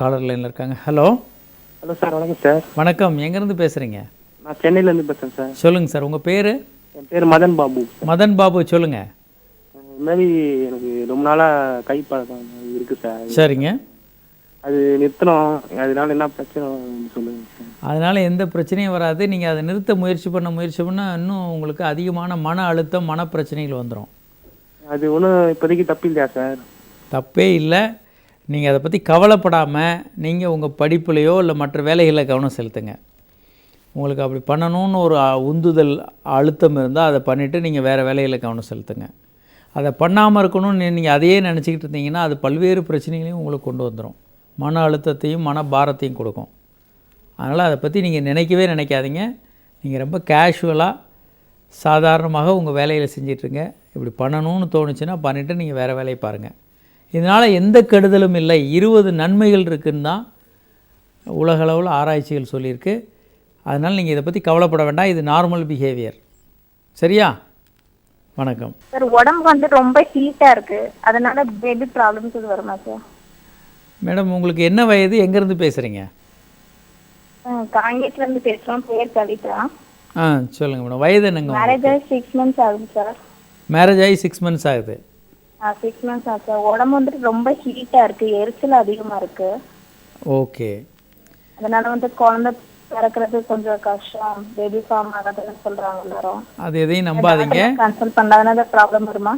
Collar லைனில் இருக்காங்க. Hello hello sir வணக்கம் சார் வணக்கம். எங்கேருந்து பேசுகிறீங்க நான் சென்னையிலேருந்து பேசுகிறேன் சார் சொல்லுங்கள் சார் உங்கள் பேர்? என் பேர் மதன் பாபு மதன் பாபு சொல்லுங்கள் இது மாதிரி எனக்கு ரொம்ப நாளாக கை பழக்கம் இருக்குது சார் சரிங்க. அது நிறுத்தணும். அதனால என்ன பிரச்சனை சொல்லுங்கள் சார் அதனால் எந்த பிரச்சனையும் வராது. நீங்கள் அதை நிறுத்த முயற்சி பண்ண முயற்சி பண்ணால் இன்னும் உங்களுக்கு அதிகமான மன அழுத்தம் மன பிரச்சனைகள் வந்துடும் அது ஒன்றும் இப்போதைக்கு தப்பு இல்லையா சார் தப்பே இல்லை. நீங்கள் அதை பற்றி கவலைப்படாமல் நீங்கள் உங்கள் படிப்புலையோ இல்லை மற்ற வேலைகளில் கவனம் செலுத்துங்க. உங்களுக்கு அப்படி பண்ணணும்னு ஒரு உந்துதல் அழுத்தம் இருந்தால் அதை பண்ணிவிட்டு நீங்கள் வேறு வேலையில் கவனம் செலுத்துங்க. அதை பண்ணாமல் இருக்கணும்னு நீங்கள் அதையே நினச்சிக்கிட்டு இருந்தீங்கன்னா அது பல்வேறு பிரச்சனைகளையும் உங்களுக்கு கொண்டு வந்துடும். மன அழுத்தத்தையும் மன பாரத்தையும் கொடுக்கும். அதனால் அதை பற்றி நீங்கள் நினைக்கவே நினைக்காதீங்க. நீங்கள் ரொம்ப கேஷுவலாக சாதாரணமாக உங்கள் வேலையில் செஞ்சிட்ருங்க இப்படி பண்ணணும்னு தோணுச்சுன்னா பண்ணிவிட்டு நீங்கள் வேறு வேலையை பாருங்கள் இதனால் எந்த கெடுதலும் இல்லை. இருபது நன்மைகள் இருக்குன்னு தான் உலகளவில் ஆராய்ச்சிகள் சொல்லியிருக்கு. அதனால் நீங்கள் இதை பற்றி கவலைப்பட வேண்டாம். இது நார்மல் பிஹேவியர் சரியா? வணக்கம். சார் உடம்பு வந்து ரொம்ப ஹீட்டா இருக்கு. அதனால பேபி ப்ராப்ளம்ஸ் இது வருமா சார்? மேடம் உங்களுக்கு என்ன வயது? எங்கேருந்து பேசுகிறீங்க காங்கேட்ல இருந்து பேசுறோம். பேர் கவிதா. ஆ சொல்லுங்கள் மேடம். வயது என்னங்க மேரேஜ் ஆகி சிக்ஸ் மந்த்ஸ் ஆகுது சார். மேரேஜ் ஆகி சிக்ஸ் மந்த்ஸ் ஆகுது. சிக்ஸ் மந்த்ஸ் சார் உடம்பு வந்துட்டு ரொம்ப ஹீட்டா இருக்கு. எரிச்சல் அதிகமா இருக்கு. ஓகே அதனால வந்து குழந்தை பிறக்கிறது கொஞ்சம் கஷ்டம். பேபி ஃபார்ம் ஆகாதுன்னு சொல்றாங்க எல்லாரும். அது எதையும் நம்பாதீங்க. கன்சல்ட் பண்ணாதனால ப்ராப்ளம் வருமா?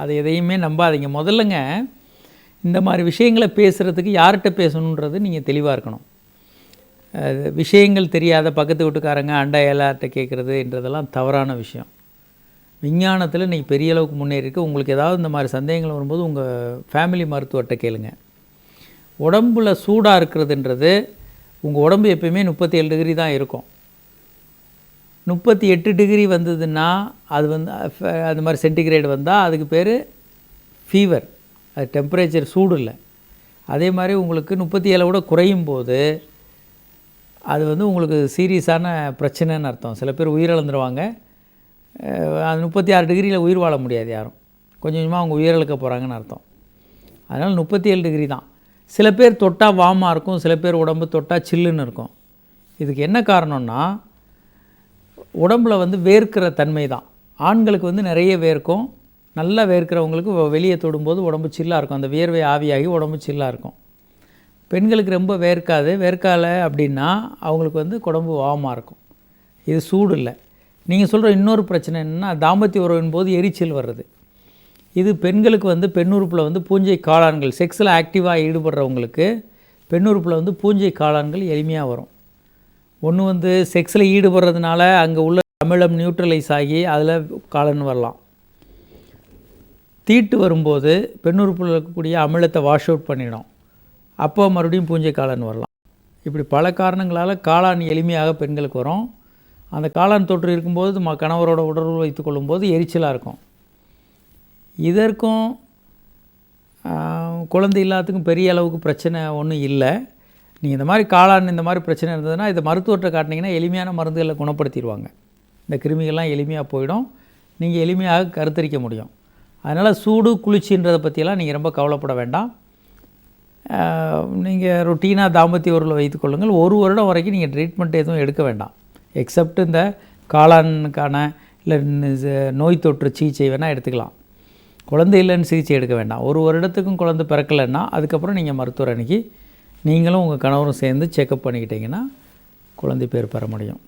அது எதையுமே நம்பாதீங்க. முதல்லங்க இந்த மாதிரி விஷயங்களை பேசுகிறதுக்கு யார்கிட்ட பேசணுன்றது நீங்கள் தெளிவாக இருக்கணும். விஷயங்கள் தெரியாத பக்கத்து வீட்டுக்காரங்க அண்டை எல்லார்கிட்ட கேட்குறதுன்றதெல்லாம் தவறான விஷயம். விஞ்ஞானத்தில் நீங்கள் பெரிய அளவுக்கு முன்னேறிருக்கு உங்களுக்கு ஏதாவது இந்த மாதிரி சந்தேகங்கள் வரும்போது உங்கள் ஃபேமிலி மருத்துவர்கிட்ட கேளுங்க. உடம்புல சூடாக இருக்கிறதுன்றது உங்கள் உடம்பு எப்பயுமே முப்பத்தி ஏழு டிகிரி தான் இருக்கும். முப்பத்தி எட்டு டிகிரி வந்ததுன்னா அது வந்து அது மாதிரி சென்டிகிரேடு வந்தால் அதுக்கு பேர் ஃபீவர் அது டெம்பரேச்சர் சூடு இல்லை. அதே மாதிரி உங்களுக்கு முப்பத்தி ஏழை விட குறையும் போது அது வந்து உங்களுக்கு சீரியஸான பிரச்சனைன்னு அர்த்தம். சில பேர் உயிரிழந்துருவாங்க. அது முப்பத்தி ஆறு டிகிரியில் உயிர் வாழ முடியாது யாரும். கொஞ்சம் கொஞ்சமாக அவங்க உயிரிழக்க போகிறாங்கன்னு அர்த்தம். அதனால் முப்பத்தி ஏழு டிகிரி தான். சில பேர் தொட்டால் வாமாக இருக்கும் சில பேர் உடம்பு தொட்டால் சில்லுன்னு இருக்கும். இதுக்கு என்ன காரணம்னா உடம்புல வந்து வேர்க்கிற தன்மை தான். ஆண்களுக்கு வந்து நிறைய வேர்க்கும் நல்லா வேர்க்கிறவங்களுக்கு வெளியே தொடும்போது உடம்பு சில்லாக இருக்கும். அந்த வியர்வை ஆவியாகி உடம்பு சில்லாக இருக்கும். பெண்களுக்கு ரொம்ப வேர்க்காது. வேர்க்கால அப்படின்னா அவங்களுக்கு வந்து உடம்பு வாமாக இருக்கும். இது சூடு இல்லை. நீங்கள் சொல்கிற இன்னொரு பிரச்சனை என்னென்னா தாம்பத்திய உறவின் போது எரிச்சல் வர்றது. இது பெண்களுக்கு வந்து பெண்ணுறுப்பில் வந்து பூஞ்சை காளான்கள் செக்ஸில் ஆக்டிவாக ஈடுபடுறவங்களுக்கு பெண்ணுறுப்பில் வந்து பூஞ்சை காளான்கள் எளிமையாக வரும். ஒன்று வந்து செக்ஸில் ஈடுபடுறதுனால அங்கே உள்ள அமிலம் நியூட்ரலைஸ் ஆகி அதில் காளான் வரலாம். தீட்டு வரும்போது பெண்ணுறுப்பில் இருக்கக்கூடிய அமிலத்தை வாஷ் அவுட் பண்ணிடும். அப்போ மறுபடியும் பூஞ்சை காளான் வரலாம். இப்படி பல காரணங்களால் காளான் எளிமையாக பெண்களுக்கு வரும். அந்த காளான் தொற்று இருக்கும்போது ம கணவரோட உடல் வைத்துக் கொள்ளும்போது எரிச்சலாக இருக்கும். இதற்கும் குழந்தை இல்லாததுக்கும் பெரிய அளவுக்கு பிரச்சனை ஒன்றும் இல்லை. நீங்கள் இந்த மாதிரி காளான் இந்த மாதிரி பிரச்சனை இருந்ததுன்னா இதை மருத்துவர்கிட்ட காட்டினீங்கன்னா எளிமையான மருந்துகளை குணப்படுத்திடுவாங்க. இந்த கிருமிகள்லாம் எளிமையாக போயிடும். நீங்கள் எளிமையாக கருத்தரிக்க முடியும். அதனால் சூடு குளிர்ச்சின்றதை பற்றியெல்லாம் நீங்கள் ரொம்ப கவலைப்பட வேண்டாம். நீங்கள் ரொட்டீனாக தாம்பத்திய உறவில் வைத்துக்கொள்ளுங்கள் ஒரு வருடம் வரைக்கும் நீங்கள் ட்ரீட்மெண்ட் எதுவும் எடுக்க வேண்டாம். எக்ஸப்ட் இந்த காளானுக்கான இல்லை நோய் தொற்று சிகிச்சை வேணால் எடுத்துக்கலாம். குழந்தை இல்லைன்னு சிகிச்சை எடுக்க வேண்டாம். ஒரு வருடத்துக்கும் குழந்தை பிறக்கலைன்னா அதுக்கப்புறம் நீங்கள் மருத்துவர் அன்னைக்கு நீங்களும் உங்கள் கணவரும் சேர்ந்து செக்கப் பண்ணிக்கிட்டீங்கன்னா குழந்தை பேர் பெற முடியும்.